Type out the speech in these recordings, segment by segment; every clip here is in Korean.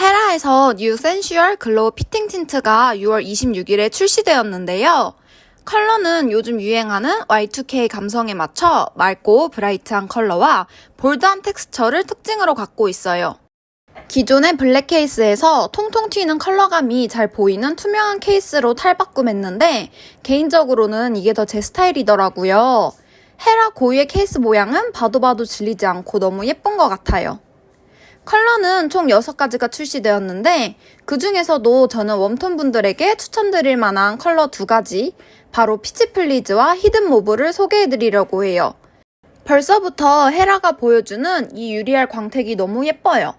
헤라에서 뉴 센슈얼 글로우 피팅 틴트가 6월 26일에 출시되었는데요. 컬러는 요즘 유행하는 Y2K 감성에 맞춰 맑고 브라이트한 컬러와 볼드한 텍스처를 특징으로 갖고 있어요. 기존의 블랙 케이스에서 통통 튀는 컬러감이 잘 보이는 투명한 케이스로 탈바꿈했는데 개인적으로는 이게 더 제 스타일이더라고요. 헤라 고유의 케이스 모양은 봐도 봐도 질리지 않고 너무 예쁜 것 같아요. 컬러는 총 6가지가 출시되었는데 그 중에서도 저는 웜톤 분들에게 추천드릴 만한 컬러 두 가지 바로 피치 플리즈와 히든 모브를 소개해드리려고 해요. 벌써부터 헤라가 보여주는 이 유리알 광택이 너무 예뻐요.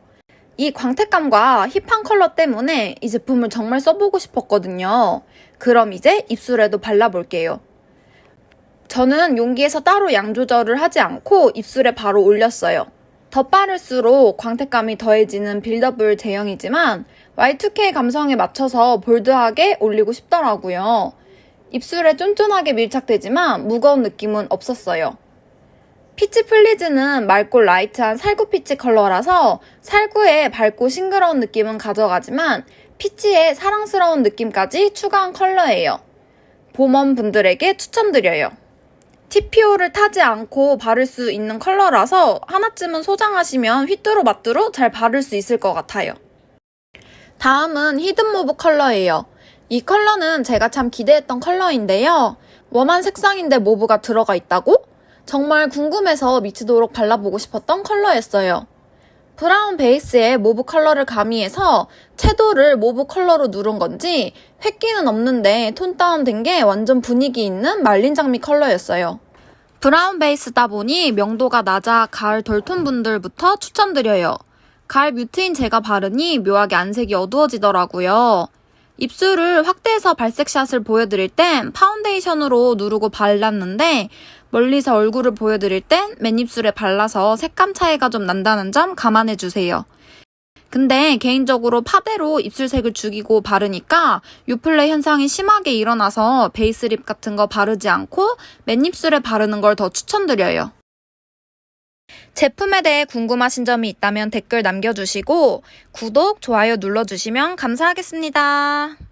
이 광택감과 힙한 컬러 때문에 이 제품을 정말 써보고 싶었거든요. 그럼 이제 입술에도 발라볼게요. 저는 용기에서 따로 양 조절을 하지 않고 입술에 바로 올렸어요. 더 빠를수록 광택감이 더해지는 빌더블 제형이지만 Y2K 감성에 맞춰서 볼드하게 올리고 싶더라고요. 입술에 쫀쫀하게 밀착되지만 무거운 느낌은 없었어요. 피치 플리즈는 맑고 라이트한 살구 피치 컬러라서 살구의 밝고 싱그러운 느낌은 가져가지만 피치의 사랑스러운 느낌까지 추가한 컬러예요. 봄원 분들에게 추천드려요. TPO를 타지 않고 바를 수 있는 컬러라서 하나쯤은 소장하시면 휘뚜루마뚜루 잘 바를 수 있을 것 같아요. 다음은 히든모브 컬러예요. 이 컬러는 제가 참 기대했던 컬러인데요. 웜한 색상인데 모브가 들어가 있다고? 정말 궁금해서 미치도록 발라보고 싶었던 컬러였어요. 브라운 베이스에 모브 컬러를 가미해서 채도를 모브 컬러로 누른 건지 획기는 없는데 톤 다운된 게 완전 분위기 있는 말린 장미 컬러였어요. 브라운 베이스다 보니 명도가 낮아 가을 덜톤 분들부터 추천드려요. 가을 뮤트인 제가 바르니 묘하게 안색이 어두워지더라고요. 입술을 확대해서 발색샷을 보여드릴 땐 파운데이션으로 누르고 발랐는데 멀리서 얼굴을 보여드릴 땐 맨입술에 발라서 색감 차이가 좀 난다는 점 감안해주세요. 근데 개인적으로 파데로 입술색을 죽이고 바르니까 유플레 현상이 심하게 일어나서 베이스립 같은 거 바르지 않고 맨입술에 바르는 걸 더 추천드려요. 제품에 대해 궁금하신 점이 있다면 댓글 남겨주시고 구독, 좋아요 눌러주시면 감사하겠습니다.